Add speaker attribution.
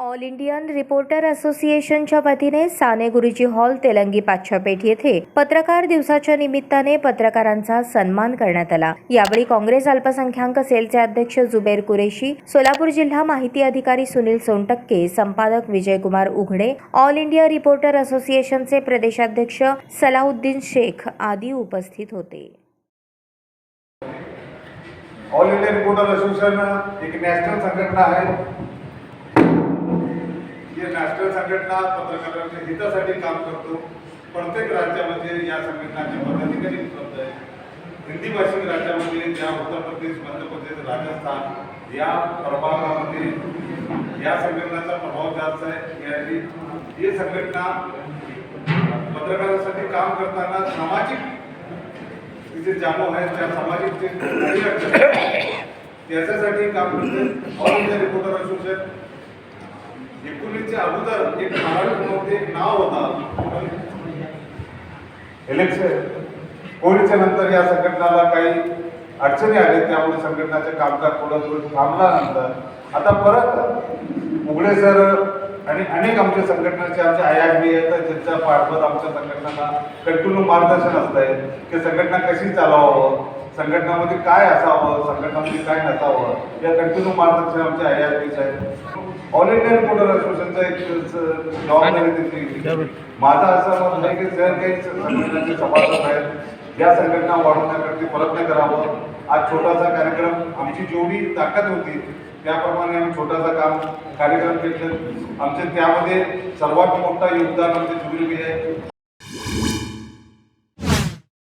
Speaker 1: All Indian reporter असोसिएशनच्या वतीने Sane Guruji hall Telangi Pachhapeth येथे पत्रकार दिवसाच्या निमित्ताने पत्रकारांचा सन्मान करण्यात आला. यावेळी काँग्रेस अल्पसंख्याक सेलचे अध्यक्ष जुबेर कुरेशी सोलापूर जिल्हा माहिती अधिकारी सुनील सोनटक्के संपादक विजयकुमार उघडे ऑल इंडिया रिपोर्टर असोसिएशनचे प्रदेशाध्यक्ष सलाउद्दीन शेख आदी उपस्थित होते.
Speaker 2: ऑल इंडिया रिपोर्टर असोसिएशन एक नॅशनल संघटना आहे. ही नॅशनल संघटना पत्रकारांच्या हितासाठी काम करतो. प्रत्येक राज्यामध्ये या संघटनाचे पदाधिकारी उपलब्ध आहे हिंदी भाषिक राज्यामध्ये ज्या उत्तर प्रदेश मध्य प्रदेश राजस्थान या प्रभागामध्ये या संघटनाचा प्रभाव जास्त आहे. याची ही संघटना पत्रकारांसाठी काम करताना सामाजिक तिथे जाणव आहेत त्या सामाजिक त्याच्यासाठी काम करते. ऑल इंडिया रिपोर्टर असोसिएशन एकोणीसच्या अगोदर एक महाराष्ट्रामध्ये एक नाव होता. इलेक्शन कोविडच्या नंतर या संघटनाला काही अडचणी आल्या त्यामुळे संघटनाचे कामकाज थोडं थोडं थांबल्यानंतर आता परत उघडे सर आणि अनेक आमच्या संघटनाचे आमचे आय आय बी आहेत ज्यांच्या पाठबळ आमच्या संघटनांना कंटिन्यू मार्गदर्शन असत आहे की संघटना कशी चालवावं? संघटनामध्ये काय असावं? संघटनामध्ये काय नसावं? या कंटिन्यू मार्गदर्शन आमचे आय बीचे आहेत. ऑल इंडिया रिपोर्टर असोसिएशनचा एक जबाबदारी त्यांची माझा असं मत आहे की जर काही संघटनाचे सभासद आहेत. या संघटना वाढवण्याकरता प्रयत्न करावं. आज छोटासा कार्यक्रम आमची जेवढी ताकद होती त्याप्रमाणे आम्ही छोटासा काम कार्यक्रम घेतलं. आमचे त्यामध्ये सर्वात मोठा योगदान आमचे जुबिल आहे